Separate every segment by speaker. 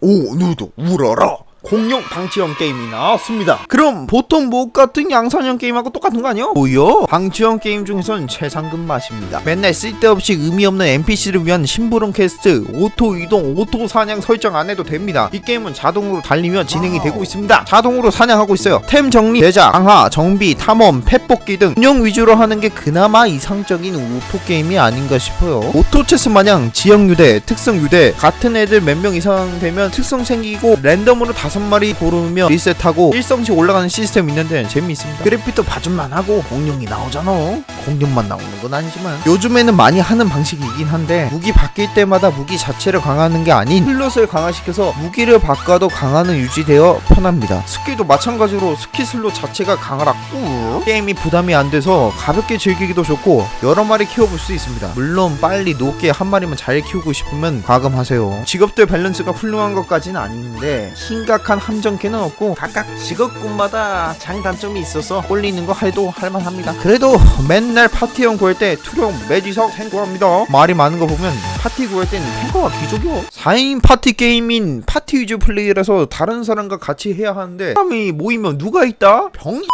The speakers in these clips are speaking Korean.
Speaker 1: 오 누도 울어라 공룡 방치형 게임이 나왔습니다. 그럼 보통 목 같은 양산형 게임하고 똑같은 거 아니야? 뭐요? 방치형 게임 중에선 최상급 맛입니다. 맨날 쓸데없이 의미 없는 NPC를 위한 심부름 퀘스트 오토 이동 오토 사냥 설정 안 해도 됩니다. 이 게임은 자동으로 달리며 진행이 되고 있습니다. 자동으로 사냥하고 있어요. 템 정리 제작 강화 정비 탐험 펫 뽑기 등 운영 위주로 하는 게 그나마 이상적인 오토 게임이 아닌가 싶어요. 오토 체스 마냥 지역 유대 특성 유대 같은 애들 몇 명 이상 되면 특성 생기고 랜덤으로 다섯 마리 고르며 리셋하고 일성시 올라가는 시스템 있는데 재미있습니다. 그래픽도 봐줄만 하고 공룡이 나오잖아 공룡만 나오는 건 아니지만 요즘에는 많이 하는 방식이긴 한데 무기 바뀔 때마다 무기 자체를 강화하는 게 아닌 슬롯을 강화시켜서 무기를 바꿔도 강화는 유지되어 편합니다. 스킬도 마찬가지로 스킬 슬롯 자체가 강하라 꿀 게임이 부담이 안 돼서 가볍게 즐기기도 좋고 여러 마리 키워볼 수 있습니다. 물론 빨리 높게 한 마리만 잘 키우고 싶으면 과금하세요. 직업들 밸런스가 훌륭한 것까지는 아닌데 심각한 함정캐는 없고 각각 직업군마다 장단점이 있어서 꼴리는 거 해도 할만합니다. 그래도 맨날 파티형 구할 때 투령 매지석 탱커합니다. 말이 많은 거 보면 파티 구할 때는 탱커가 귀족이요. 4인 파티 게임인 파티 위주 플레이라서 다른 사람과 같이 해야 하는데 사람이 모이면 누가 있다? 병이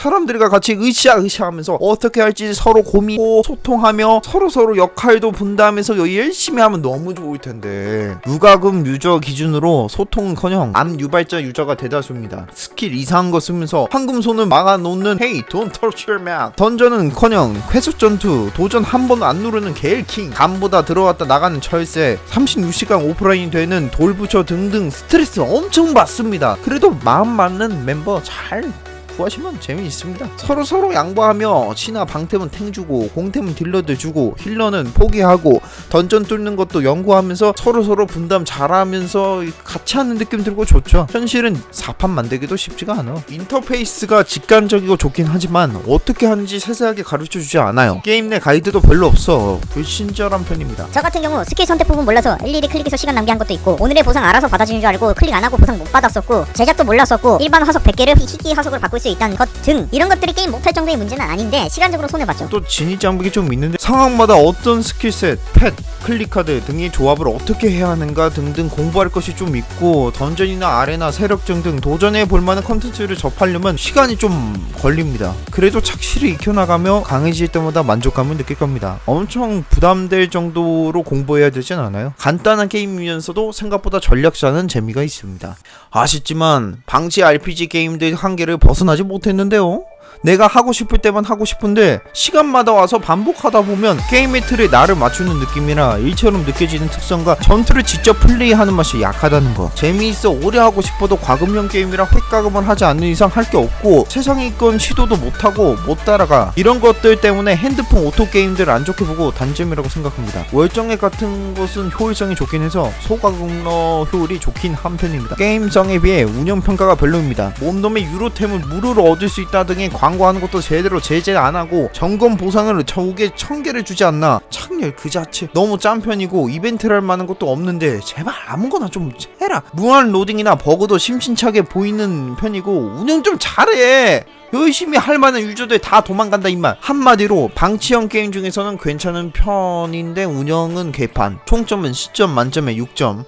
Speaker 1: 사람들과 같이 으쌰으쌰 하면서 어떻게 할지 서로 고민하고 소통하며 서로서로 역할도 분담해서 열심히 하면 너무 좋을 텐데. 무과금 유저 기준으로 소통은커녕 암 유발자 유저가 대다수입니다. 스킬 이상한 거 쓰면서 황금손을 막아놓는 don't touch your mouth. 던전은커녕 회수 전투 도전 한 번 안 누르는 게일킹. 감보다 들어왔다 나가는 철새 36시간 오프라인 되는 돌부처 등등 스트레스 엄청 받습니다. 그래도 마음 맞는 멤버 잘 구하시면 재미있습니다. 서로 서로 양보하며 신화 방템은 탱 주고 공템은 딜러들 주고 힐러는 포기하고 던전 뚫는 것도 연구하면서 서로 서로 분담 잘하면서 같이 하는 느낌 들고 좋죠. 현실은 4판 만들기도 쉽지가 않아. 인터페이스가 직관적이고 좋긴 하지만 어떻게 하는지 세세하게 가르쳐 주지 않아요. 게임 내 가이드도 별로 없어. 불친절한 편입니다.
Speaker 2: 저 같은 경우 스킬 선택 부분 몰라서 일일이 클릭해서 시간 낭비한 것도 있고 오늘의 보상 알아서 받아주는 줄 알고 클릭 안 하고 보상 못 받았었고 제작도 몰랐었고 일반 화석 100개를 희귀 화석을 바꿀 수 있다는 것 등 이런 것들이 게임 못할 정도의 문제는 아닌데 시간적으로 손해 봤죠.
Speaker 1: 또 진입 장벽이 좀 있는데 상황마다 어떤 스킬셋, 펫, 클릭카드 등의 조합을 어떻게 해야 하는가 등등 공부할 것이 좀 있고 던전이나 아레나, 세력증 등 도전해 볼 만한 컨텐츠를 접하려면 시간이 좀 걸립니다. 그래도 착실히 익혀나가며 강해질 때마다 만족감을 느낄 겁니다. 엄청 부담될 정도로 공부해야 되진 않아요. 간단한 게임이면서도 생각보다 전략자는 재미가 있습니다. 아쉽지만 방치 RPG 게임들 한계를 벗어나지 못했는데요. 내가 하고 싶을 때만 하고 싶은데 시간마다 와서 반복하다 보면 게임의 틀에 나를 맞추는 느낌이라 일처럼 느껴지는 특성과 전투를 직접 플레이하는 맛이 약하다는 거. 재미있어 오래 하고 싶어도 과금형 게임이라 획가금을 하지 않는 이상 할 게 없고 세상에 있건 시도도 못하고 못 따라가. 이런 것들 때문에 핸드폰 오토 게임들 안 좋게 보고 단점이라고 생각합니다. 월정액 같은 것은 효율성이 좋긴 해서 소가금러 효율이 좋긴 한 편입니다. 게임성에 비해 운영 평가가 별로입니다. 몸놈의 유로템을 무료로 얻을 수 있다 등의 광고하는 것도 제대로 제재 안 하고 점검 보상을 저우게 천 개를 주지 않나. 창렬 그 자체 너무 짠 편이고 이벤트를 할 만한 것도 없는데 제발 아무거나 좀 해라. 무한 로딩이나 버그도 심심찮게 보이는 편이고 운영 좀 잘해. 열심히 할 만한 유저들 다 도망간다 임마 한마디로 방치형 게임 중에서는 괜찮은 편인데 운영은 개판. 총점은 10점 만점에 6점